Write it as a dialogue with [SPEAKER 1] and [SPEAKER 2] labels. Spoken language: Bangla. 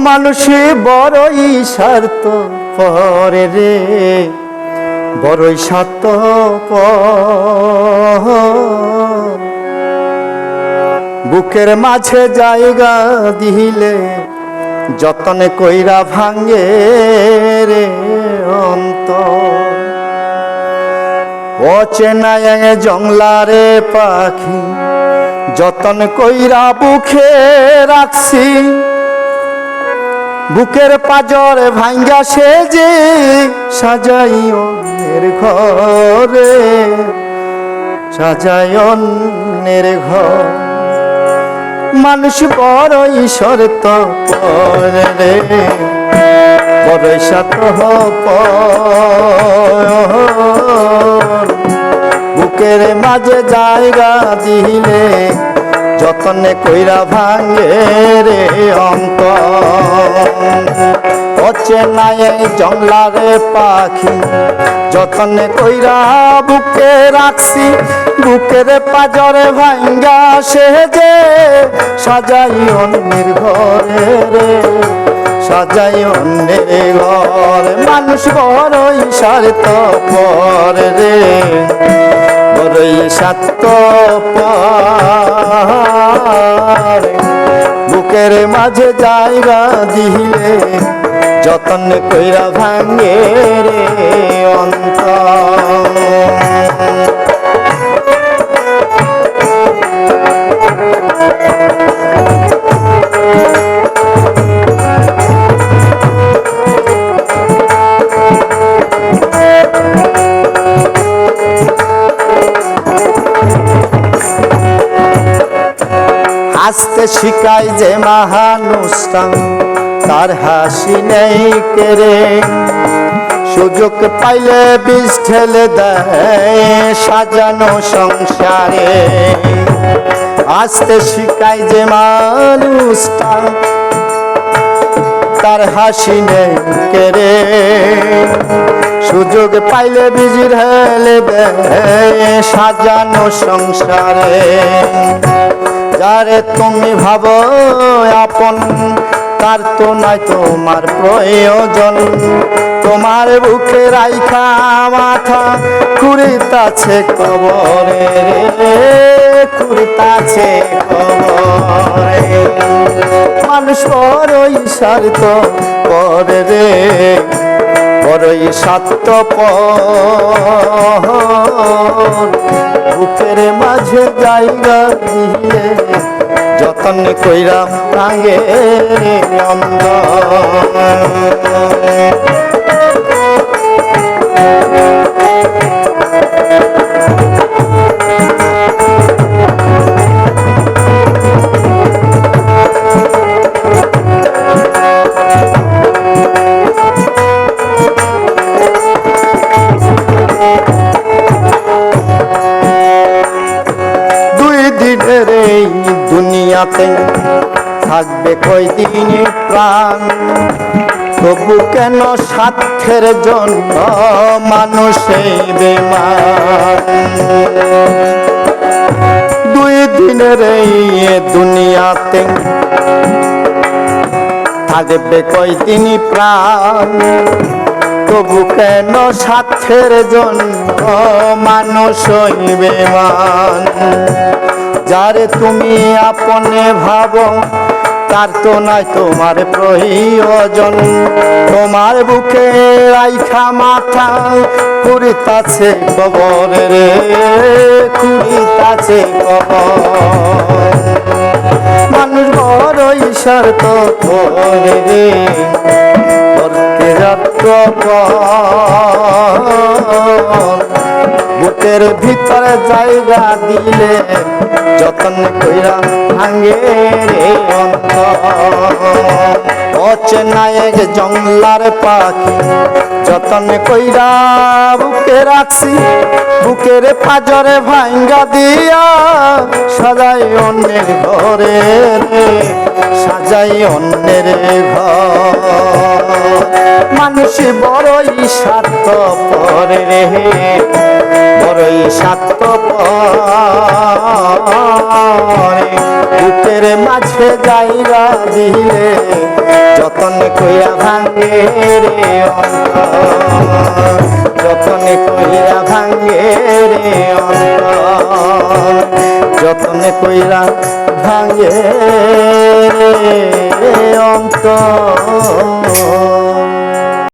[SPEAKER 1] মানুষে বড়ই স্বার্থ পরে রে, বড়ই স্বার্থ বুকের মাঝে জায়গা দিলে যতনে কইরা ভাঙ্গে রে অন্ত অচেনায় জংলারে পাখি যতন কইরা বুখে রাখছি বুকের পাজর ভাঙ্গা সে যে সাজাই অন্যের ঘরে। সাজাই অন্যের ঘর। মানুষ বড়ই শর্ত পরে রে। বড়ই সাত বুকের মাঝে জায়গা দিলে যতনে কইরা ভাঙে রে অন্ত অচেনায় জংলারে পাখি, যতনে কইরা বুকে রাখছি, বুকের পাজরে ভাঙ্গা সে যে সাজাই অন্যের ঘরে রে সাজাই অন্যের ঘর। মানুষ বড়ই সারত পরে রে, বড়ই সাত পারে বুকের মাঝে জায়গা দিলে যতন কইরা ভাঙ্গে রে অন্ত হাসতে শিখাই যে মহানুষ্ঠান, তার হাসি নেই কেড়ে সুযোগ পাইলে বিষ ঠেলে দেয় সাজানো সংসারে। আসতে শিখাই যে মানুষটা তার হাসি নেই কেড়ে সুযোগ পাইলে বিজির দেয় সাজানো সংসারে। যারে তুমি ভাবো আপন, তার তো নাই তোমার প্রয়োজন। তোমার বুকে রাইখা মাথা, কুড়িতাছে কবরে রে, কুড়িতাছে কবরে। মানুষ বড়ই স্বার্থ পরে রে। বড়ই সাত্য বুকের মাঝে জায়গা দিয়ে যতন কইরা আগে অন্ধ দুনিয়াতে থাকবে কয়দিনে প্রাণ? তবু কেন স্বার্থের জন্য মানুষ বেমান দুই দিনের এই দুনিয়াতে থাকবে কয়দিন প্রাণ? তবু কেন স্বার্থের জন্য মানুষ হইবে মান যারে তুমি আপনে ভাবো, তার তো নাই তোমার প্রয়োজন। তোমার বুকে রাইখা মাথা, কুড়িতাছে কবর রে কুড়িতাছে কবর। মানুষ বড়ই স্বার্থ করে রে করতে যাত্র বুকের ভিতরে জায়গা দিলে যতন কইরা ভাঙে রে অন্ত অচেনায়ক জঙ্গলার পাখি যতন কইরা বুকে রাখছি, বুকের পাজরে ভাঙ্গা দিয়া সাজাই অন্যের ঘরে সাজাই অন্যের ঘর। মানুষ বড়ই স্বার্থ পরে রে, বড়ই স্বার্থ পরে বুকের মাঝে জায়গা দিলে যতন কইরা ভাঙ্গে রে অন্তর। যতন কইরা ভাঙে রে অন্তর যতন কইরা ভাঙে অন্তর।